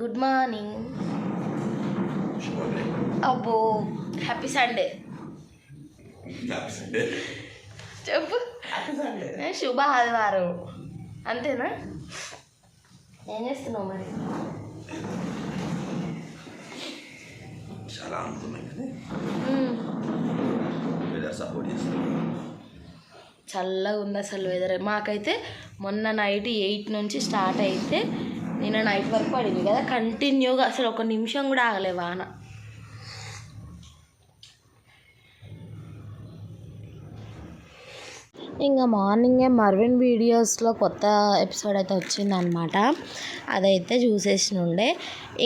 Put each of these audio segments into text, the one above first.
Good morning. అబ్బో happy Sunday. చెప్పు. శుభ ఆదివారం. అంతేనా? ఏం చేస్తున్నావు మరి? చాలా సపోర్ట్ చల్లగా ఉంది అసలు వెదర్ మాకైతే మొన్న నైట్ ఎయిట్ నుంచి స్టార్ట్ అయితే నిన్న నైట్ వరకు పడింది కదా కంటిన్యూగా అసలు ఒక నిమిషం కూడా ఆగలే వాన. ఇంకా మార్నింగే మర్విన్ వీడియోస్లో కొత్త ఎపిసోడ్ అయితే వచ్చిందనమాట అదైతే చూసేసినుండే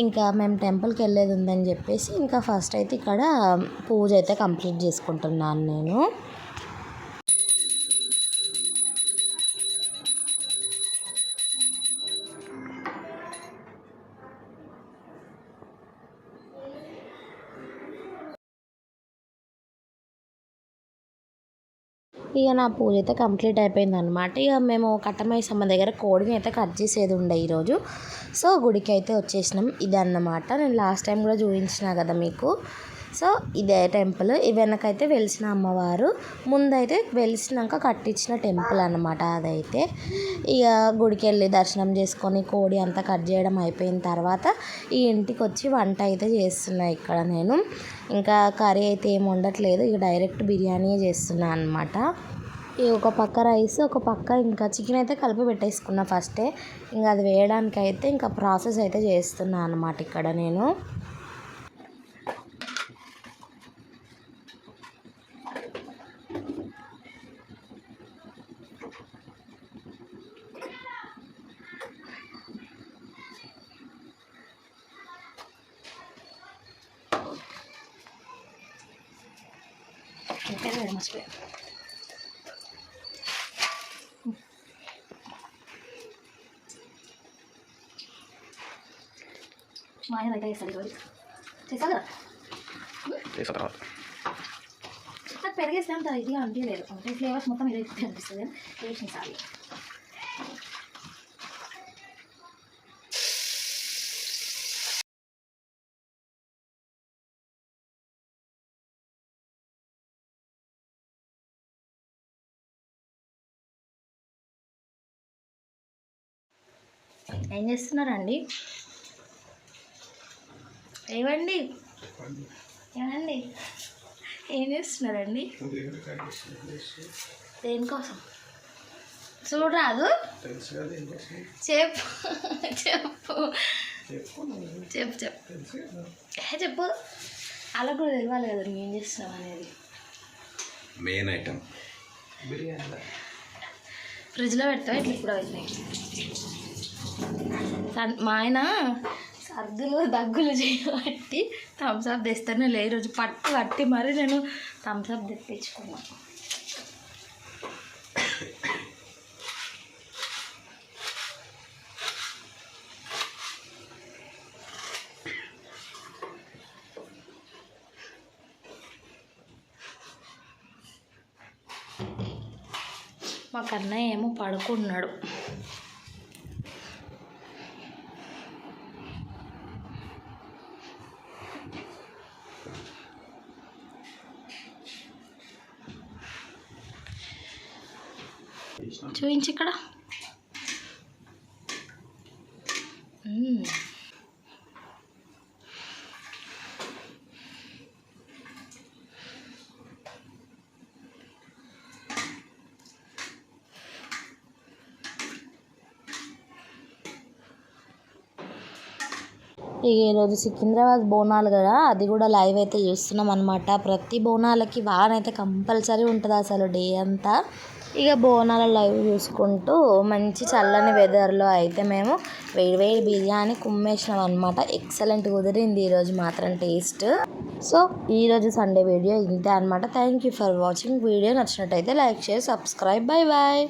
ఇంకా మేము టెంపుల్కి వెళ్ళేది ఉందని చెప్పేసి ఇంకా ఫస్ట్ అయితే ఇక్కడ పూజ అయితే కంప్లీట్ చేసుకుంటున్నాను నేను. ఇక నా పూజ అయితే కంప్లీట్ అయిపోయింది అనమాట ఇక మేము కట్టమైసమ్మ దగ్గర కోడిని అయితే కట్ చేసేది ఉండే ఈరోజు. సో గుడికి అయితే వచ్చేసినాం. ఇది అన్నమాట నేను లాస్ట్ టైం కూడా చూపించిన కదా మీకు. సో ఇదే టెంపుల్. ఈ వెనకైతే వెలిసిన అమ్మవారు. ముందైతే వెలిసినాక కట్టించిన టెంపుల్ అన్నమాట అదైతే. ఇక గుడికి వెళ్ళి దర్శనం చేసుకొని కోడి అంతా కట్ చేయడం అయిపోయిన తర్వాత ఈ ఇంటికి వచ్చి వంట అయితే చేస్తున్నా ఇక్కడ నేను. ఇంకా కర్రీ అయితే ఏం ఉండట్లేదు ఇక డైరెక్ట్ బిర్యానీ చేస్తున్నా అనమాట ఈ ఒక పక్క రైస్ ఒక పక్క ఇంకా చికెన్ అయితే కలిపి పెట్టేసుకున్నా ఫస్టే. ఇంకా అది వేయడానికైతే ఇంకా ప్రాసెస్ అయితే చేస్తున్నా అనమాట ఇక్కడ నేను. ఇంకా వేయడం మర్చిపోయా మా ఆయన అయితే వేస్తాడు ఈరోజు చేసా కదా చేసిన తర్వాత పెరిగేస్తే అంత ఇదిగా అనిపించలేదు అంటే ఫ్లేవర్స్ మొత్తం ఇదే అనిపిస్తుంది టేస్ట్ సారి ఏం చేస్తున్నారండి? ఏవండి ఏమండి? ఏం చేస్తున్నారండి? దేనికోసం? చూడరాదు? చెప్పు చెప్పు. చెప్పు చెప్పు. ఏ చెప్పు. అలా కూడా తెలియాలి కదా ఏం చేస్తున్నావు అనేది. Main item. బిర్యానీ ఫ్రిడ్జ్లో పెడతావు? ఇట్లా ఇప్పుడు అవుతున్నాయి మా ఆయన సర్దులు దగ్గులు చేయబట్టి థమ్స్అప్ తెస్తానే లే ఈరోజు పట్టు పట్టి మరి నేను థమ్స్అప్ తెప్పించుకున్నాను మా కన్నయ్య ఏమో పడుకున్నాడు. చూపించి ఇక్కడ. ఇక ఈరోజు సికింద్రాబాద్ బోనాలు కదా అది కూడా లైవ్ అయితే చూస్తున్నాం అనమాట ప్రతి బోనాలకి వాన అయితే కంపల్సరీ ఉంటుంది అసలు డే అంతా. ఇక బోనాల లైవ్ చూసుకుంటూ మంచి చల్లని వెదర్లో అయితే మేము వేడి వేడి బిర్యానీ కుమ్మేసినాం అనమాట ఎక్సలెంట్ కుదిరింది ఈరోజు మాత్రం టేస్ట్ సో ఈరోజు సండే వీడియో ఇంతే అనమాట thank you for watching video నచ్చినట్టయితే like share subscribe bye bye